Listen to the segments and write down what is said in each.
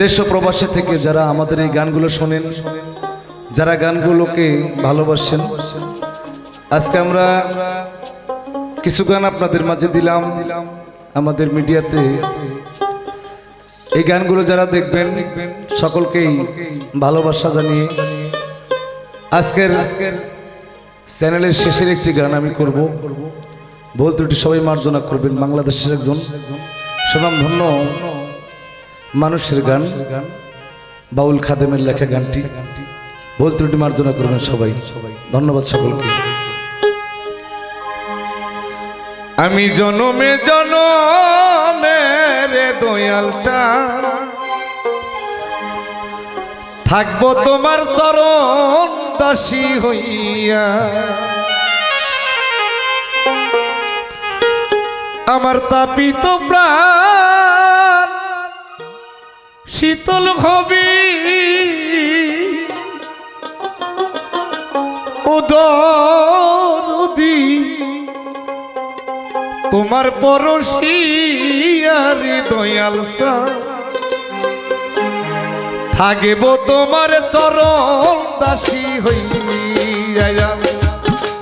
দেশ প্রবাসে থেকে যারা আমাদের এই গানগুলো শোনেন, যারা গানগুলোকে ভালোবাসেন, আজকে আমরা কিছু গান আপনাদের মাঝে দিলাম, আমাদের মিডিয়াতে। এই গানগুলো যারা দেখবেন, সকলকেই ভালোবাসা জানিয়ে আজকের আজকের চ্যানেলের শেষের একটি গান আমি করব। ভুল ত্রুটি সবাই মার্জনা করবেন, বাংলাদেশের একজন সুনামধন্য মানুষের গান, বাউল খাদেমের লেখা গানটি, ভুল ত্রুটি মার্জনা করবেন সবাই। ধন্যবাদ সকলকে। আমি জনমে জনমে দয়াল থাকব তোমার চরণ দাসী হইয়া। আমার তাপিত প্রাণ শীতল হবি উদরদি তোমার পরশিয়ারি দয়াল থাকিব তোমার চরণ দাসী হইয়া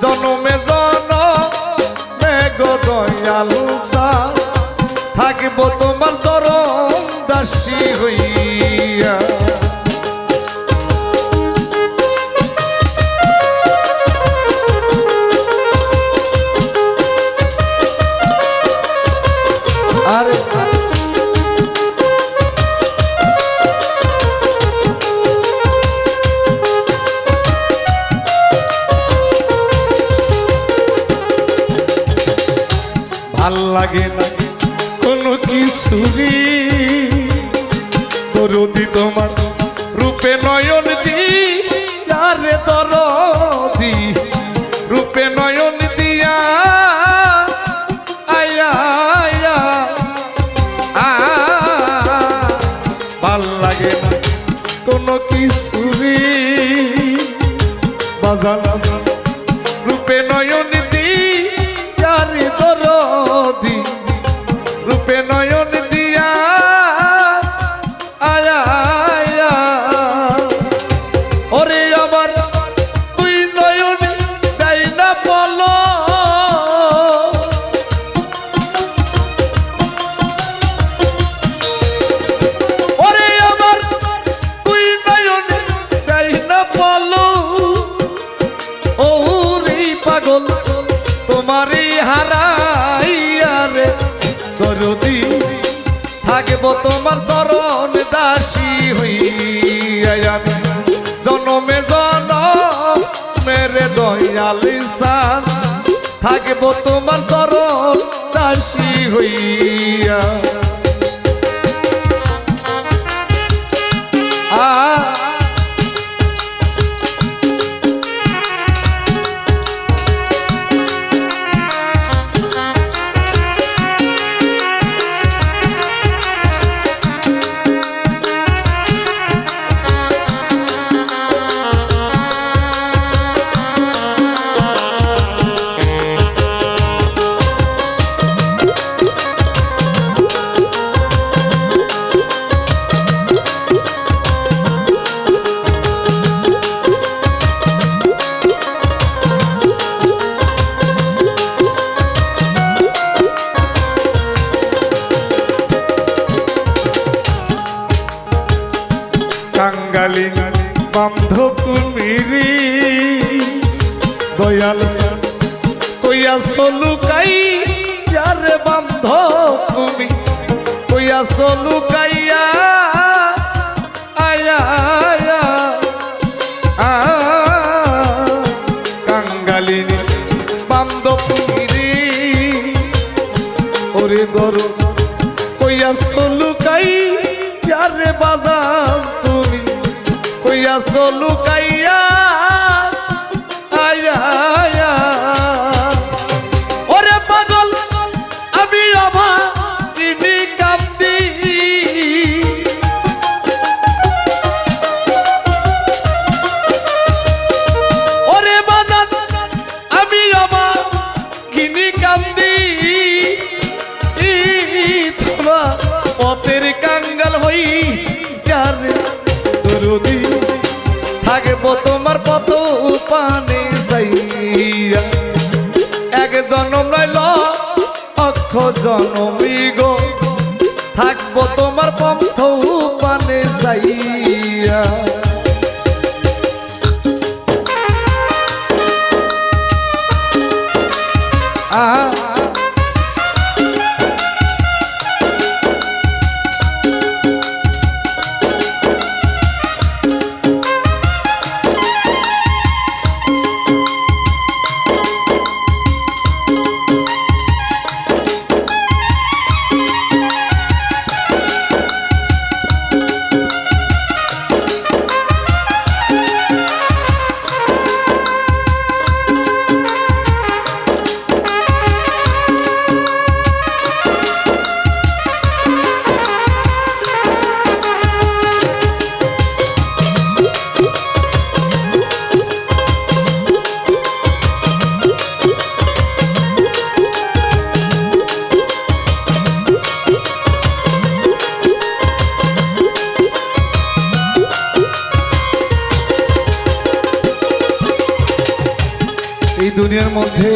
জনমে জনমে গো দয়াল সা থাকিব তোমার চরণ দাসী হইয়া। ভালো লাগে না কিছুরি দরদি তোমার রূপে নয়ন দি আরে রূপে নয়ন দিয়া। আয়া আয়া আ ভালো লাগে না কোনো কিছুরি বাজানা তোমার চরণ দাসী হই আমি। জনমে জন মেরে দয়াল সান থাকব তোমার চরণ দাসী হইয়া। আ বান্ধব তুমি রে দয়াল কইয়া সলু কাই যারে বান্ধব তুমি কইয়া সলু কাইয়া আয়া আয়া কাঙ্গালিনী বান্ধব তুমি রে ওরে ধরো কইয়া সলু কাই যারে বাজান তুমি কইয়া সলু কাইয়া। আয়া আয়া। ওরে পাগল, আমি অভা তিনি কান্দি। ওরে বাজান আমি অভা কিনি কান্দি পথের কাঙ্গাল হই। জনমি গো থাকব তোমার দুনিয়ার মধ্যে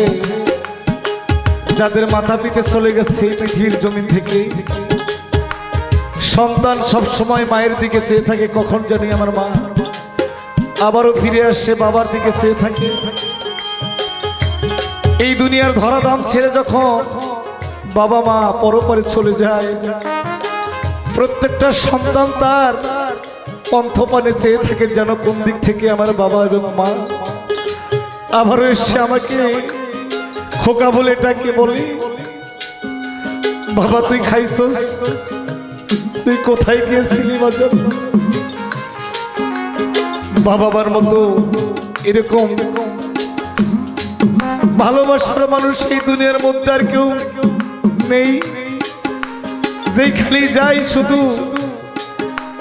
যাদের মাথা পিতে চলে গেছে এই পৃথিবীর জমিন থেকে, সন্তান সব সময় মায়ের দিকে চেয়ে থাকে, কখন জানি আমার মা আবারও ফিরে আসছে বাবার দিকে চেয়ে থাকে। এই দুনিয়ার ধরাধাম ছেড়ে যখন বাবা মা পরপরে চলে যায়, প্রত্যেকটা সন্তান তার পন্থপানে চেয়ে থাকে যেন কোন দিক থেকে আমার বাবা এবং মা আবারও এসে আমাকে খোকা বলে ডাকে বলি, বাবা, তুই খাইছস? তুই কোথায় গিয়েছিলি বাজার? বাবার মতো এরকম ভালোবাসার মানুষ এই দুনিয়ার মধ্যে আর কেউ নেই। যেইখানে যাই শুধু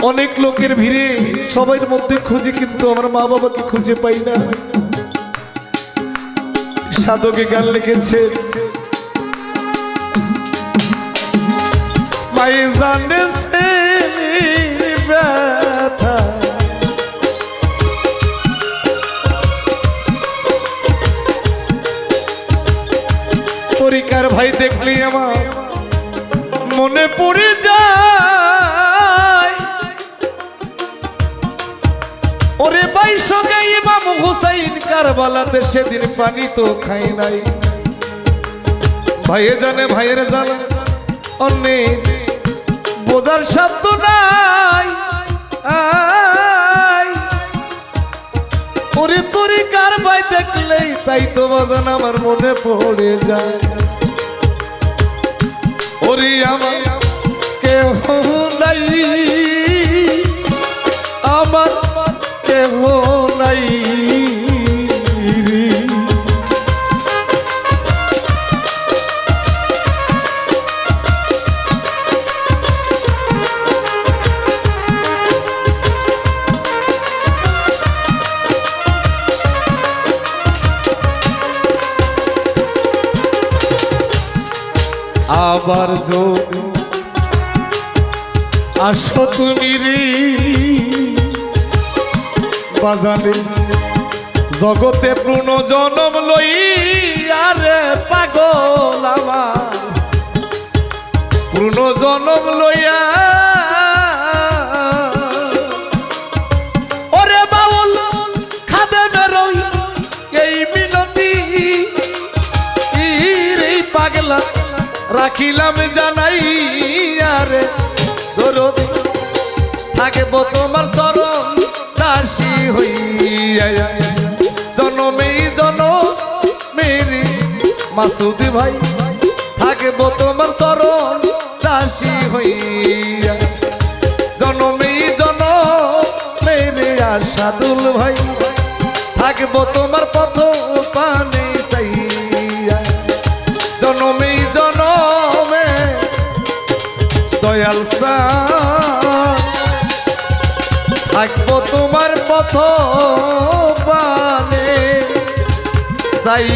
অনেক লোকের ভিড়ে সবার মধ্যে খুঁজে, কিন্তু আমার মা বাবাকে খুঁজে পাই না। সাধকে গান লিখেছে। পরিকার ভাই দেখলি আমার মনে পড়ে ওরে ভাই, সঙ্গে ইমাম হুসাইন কারবালাতে সেদিন পানি তো খাই নাই। ভাইয়ে জানে, ভাইয়ের জানে অনেক বোঝার শব্দ নাই। ওরে তোরে কার ভাই দেখলেই তাই তো বাজান আমার মনে পড়ে যায়। ওরে আমার কেউ নাই। রে। আবার যদি আসো তুমি রে বাজানে জগতে পূর্ণ জনম লই আরে পাগল আমার। পূর্ণ জনম লইয়া। ওরে বাউল, খাদে বেরোই এই মিনতি। এই পাগলা, রাখিলাম জানাই আরে দরদ, থাকব তোমার চরণ। দাসী হইয়া জনমেই জন মেরি মাসুদি ভাই, থাকব তোমার চরণ দাসী হইয়া জনমেই জন মেরে আশাদুল ভাই, থাকব তোমার পথ পানে চাইয়া জনমেই জনমে দয়াল সাঁ থাকব তোমার পথ পানে সাই